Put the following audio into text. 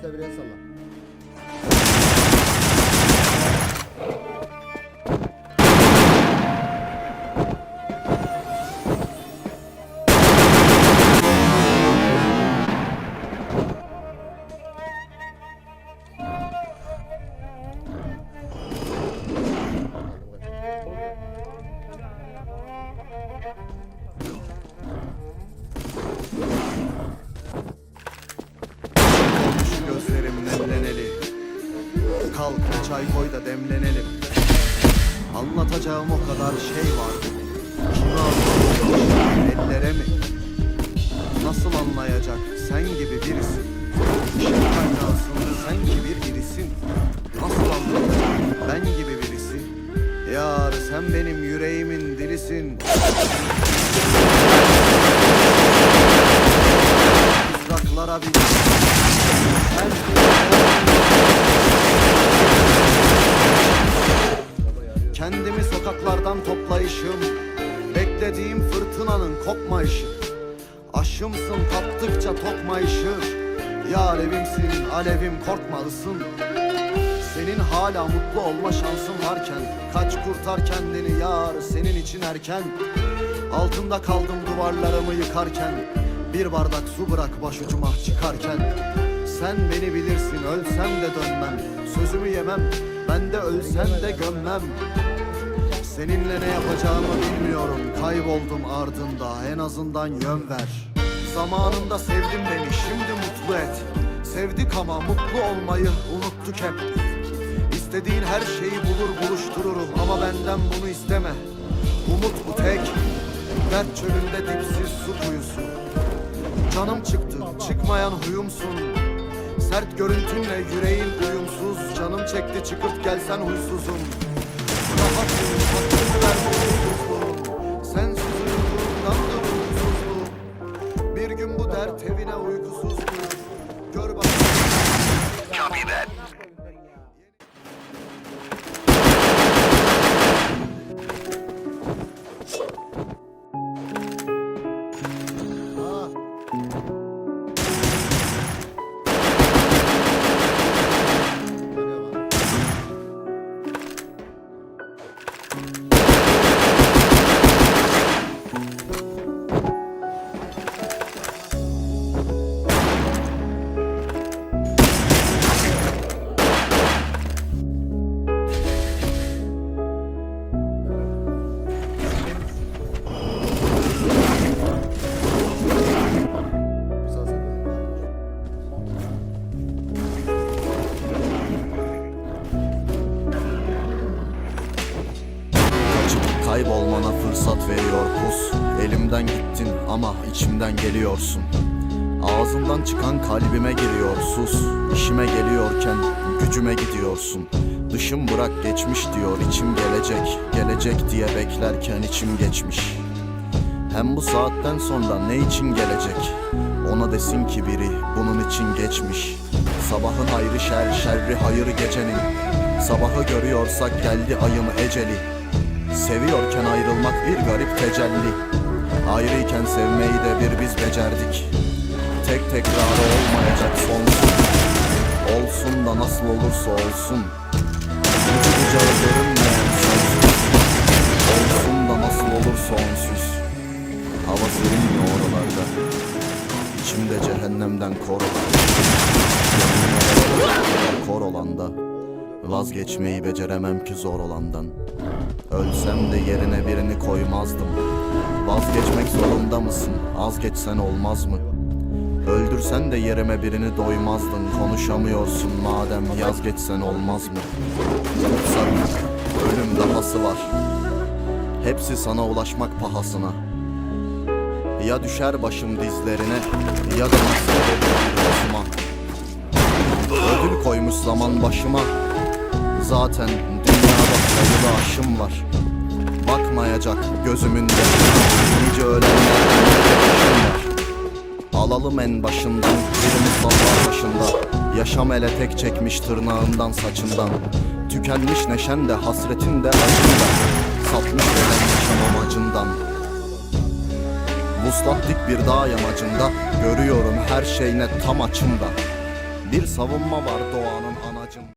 كتاب رياض الله Kalk bir çay koy da demlenelim. Anlatacağım o kadar şey var. Kime anlatacağım ellere mi? Nasıl anlayacak? Sen gibi birisi Işık kaynağısın sen gibi birisin. Nasıl anlayacak? Ben gibi birisi Yar sen benim yüreğimin dilisin. Mızraklara bir toplayışım Beklediğim fırtınanın kopmayışı Aşımsın taptıkça tokmayışı Yar evimsin alevim korkmalısın Senin hala mutlu olma şansın varken Kaç kurtar kendini yar senin için erken. Altında kaldım duvarlarımı yıkarken Bir bardak su bırak başucuma çıkarken. Sen beni bilirsin ölsem de dönmem. Sözümü yemem ben de ölsem de gömmem Seninle ne yapacağımı bilmiyorum. Kayboldum ardında. En azından yön ver. Zamanında sevdin beni. Şimdi mutlu et. Sevdik ama mutlu olmayı unuttuk hep. İstediğin her şeyi bulur buluştururum. Ama benden bunu isteme. Umut bu tek. Dert çölünde dipsiz su kuyusu. Canım çıktı çıkmayan huyumsun. Sert görüntünle yüreğin uyumsuz. Canım çekti çıkıp gelsen huysuzum. Rahatım Kaybolmana fırsat veriyor pus Elimden gittin ama içimden geliyorsun. Ağzından çıkan kalbime giriyor sus. İşime geliyorken gücüme gidiyorsun. Dışım bırak geçmiş diyor içim gelecek. Gelecek diye beklerken içim geçmiş. Hem bu saatten sonra ne için gelecek? Ona desin ki biri bunun için geçmiş. Sabahın hayrı şer, şerri hayır gecenin. Sabahı görüyorsak geldi ayın eceli Seviyorken ayrılmak bir garip tecelli. Ayrıyken sevmeyi de bir biz becerdik. Tek tekrarı olmayacak sonsuz Olsun da nasıl olursa olsun. Ucu bucağı görünmeyen sonsuz. Olsun da nasıl olursa onsuz. Hava serin mi oralarda. İçimde cehennemden kor olan. Kor olanda Vazgeçmeyi beceremem ki zor olandan Ölsem de yerine birini koymazdım Vazgeçmek zorunda mısın? Az geçsen olmaz mı? Öldürsen de yerime birini doymazdın Konuşamıyorsun madem yaz geçsen olmaz mı? Yoksa ölüm dahası var Hepsi sana ulaşmak pahasına Ya düşer başım dizlerine Ya da nasıl Ödül koymuş zaman başıma Zaten sayılı aşım var. Bakmayacak gözümün yaşına Nice var. Alalım en başından Birimiz sallar başında. Yaşam ele tek çekmiş tırnağından saçından. Tükenmiş neşen de hasretin de acında Sapmış beden yaşam amacından. Vuslat dik bir dağ yamacında. Görüyorum her şey net tam açımda. Bir savunma var doğanın